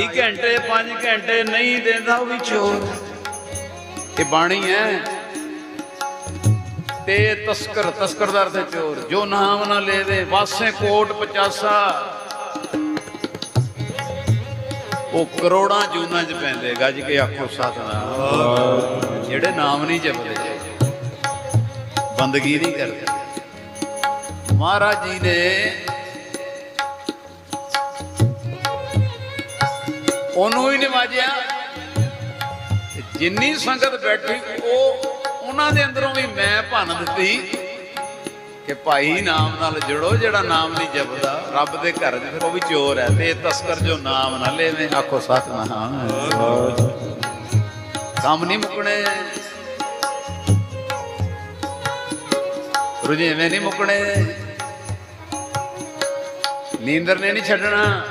2 ਘੰਟੇ 5 ਘੰਟੇ ਨਹੀਂ ਦਿੰਦਾ ਉਹ ਵੀ ਚੋਰ। ਇਹ ਬਾਣੀ ਹੈ। ਤੇ ਤਸਕਰ ਤਸਕਰ ਦਾ ਅਰਥ ਚੋਰ। ਜੋ ਨਾਮ ਨਾ ਲੈਵੇ, ਵਾਸੇ ਕੋਟ ਪਚਾਸਾ। ਉਹ ਕਰੋੜਾਂ ਜੂਨਾਂ 'ਚ ਪੈਂਦੇ, ਗੱਜ ਕੇ ਆਖੋ ਸਤਨਾਮ। ਜਿਹੜੇ ਨਾਮ ਨਹੀਂ ਜਪਦੇ। ਬੰਦਗੀ ਨਹੀਂ ਕਰਦੇ। ਮਹਾਰਾਜ ਜੀ ਨੇ ਉਹਨੂੰ ਹੀ ਨਿਵਾਜਿਆ। ਜਿੰਨੀ ਸੰਗਤ ਬੈਠੀ, ਉਹ ਉਹਨਾਂ ਦੇ ਅੰਦਰੋਂ ਵੀ ਮੈਂ ਭੰਨ ਦਿੱਤੀ ਕਿ ਭਾਈ ਨਾਮ ਨਾਲ ਜੁੜੋ, ਜਿਹੜਾ ਨਾਮ ਨਹੀਂ ਜਪਦਾ, ਰੱਬ ਦੇ ਘਰ 'ਚ ਫਿਰ ਉਹ ਵੀ ਚੋਰ ਹੈ। ਤੇ ਤਸਕਰ ਜੋ ਨਾਮ ਨਾ ਲੈਵੇ ਆਖੋ, ਸਤਨਾਮ। ਕੰਮ ਨਹੀਂ ਮੁਕਣੇ। ਰੁਝੇਵੇਂ ਨਹੀਂ ਮੁਕਣੇ। ਨੀਂਦਰ ਨੇ ਨਹੀਂ ਛੱਡਣਾ।